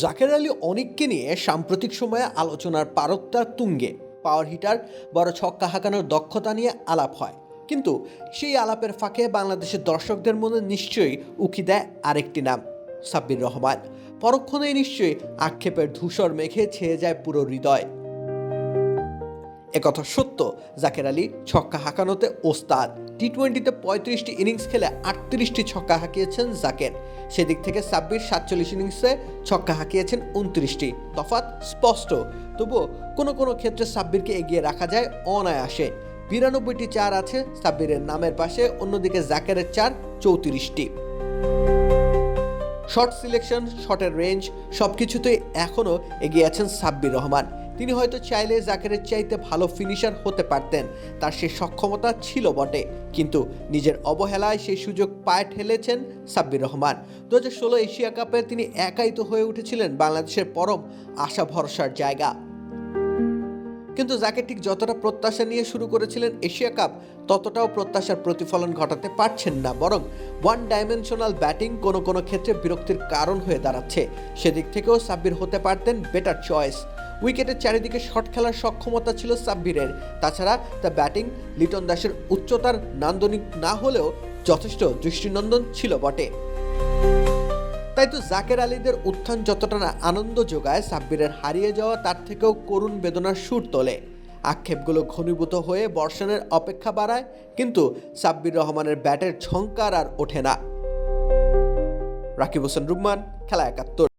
জাকের আলী অনেককে নিয়ে সাম্প্রতিক সময়ে আলোচনার পারত্তা তুঙ্গে। পাওয়ার হিটার বড় ছক্কা হাঁকানোর দক্ষতা নিয়ে আলাপ হয়। কিন্তু সেই আলাপের ফাঁকে বাংলাদেশের দর্শকদের মনে নিশ্চয়ই উকি দেয় আরেকটি নাম, সাব্বির রহমান। পরক্ষণেই নিশ্চয়ই আক্ষেপের ধূসর মেঘে ছেয়ে যায় পুরো হৃদয়। একথা সত্য, জাকের আলী ছক্কা হাঁকানোতে ওস্তাদ। টি টোয়েন্টিতে পঁয়ত্রিশটি ইনিংস খেলে আটত্রিশটি ছক্কা হাঁকিয়েছেন জাকের। সেদিক থেকে সাব্বির সাতচল্লিশ ইনিংসে ছক্কা হাঁকিয়েছেন উনত্রিশটি। তফাৎ স্পষ্ট। তবুও কোনো কোনো ক্ষেত্রে সাব্বিরকে এগিয়ে রাখা যায় অনায়াসে। বিরানব্বইটি চার আছে সাব্বিরের নামের পাশে, অন্যদিকে জাকেরের চার চৌত্রিশটি। শর্ট সিলেকশন, শটের রেঞ্জ সব কিছুতেই এখনও এগিয়ে আছেন সাব্বির রহমান। তিনি হয়তো চাইলে জাকেরের চাইতে ভালো ফিনিশার হতে পারতেন। তার সে সক্ষমতা ছিল বটে। কিন্তু নিজের অবহেলায় সেই সুযোগ পায়ে ঠেলেছেন সাব্বির রহমান। দু হাজার ষোলো এশিয়া কাপে তিনি একাই তো হয়ে উঠেছিলেন বাংলাদেশের পরম আশা ভরসার জায়গা। কিন্তু যাকে ঠিক যতটা প্রত্যাশা নিয়ে শুরু করেছিলেন এশিয়া কাপ, ততটাও প্রত্যাশার প্রতিফলন ঘটাতে পারছেন না, বরং ওয়ান ডাইমেনশনাল ব্যাটিং কোনো কোনো ক্ষেত্রে বিরক্তির কারণ হয়ে দাঁড়াচ্ছে। সেদিক থেকেও সাব্বির হতে পারতেন বেটার চয়েস উইকেটের চারিদিকে শট খেলার সক্ষমতা ছিল সাব্বিরের। তাছাড়া তার ব্যাটিং লিটন দাসের উচ্চতার নান্দনিক না হলেও যথেষ্ট দৃষ্টিনন্দন ছিল বটে। তাই তো জাকের আলীদের উত্থান যতটা না আনন্দ যোগায়, সাব্বিরের হারিয়ে যাওয়া তার থেকেও করুণ বেদনার সুর তোলে। আক্ষেপগুলো ঘনীভূত হয়ে বর্ষণের অপেক্ষা বাড়ায়, কিন্তু সাব্বির রহমানের ব্যাটের ঝংকার আর ওঠে না। রাকিব হোসেন রুম্মান খেলা একাত্তর।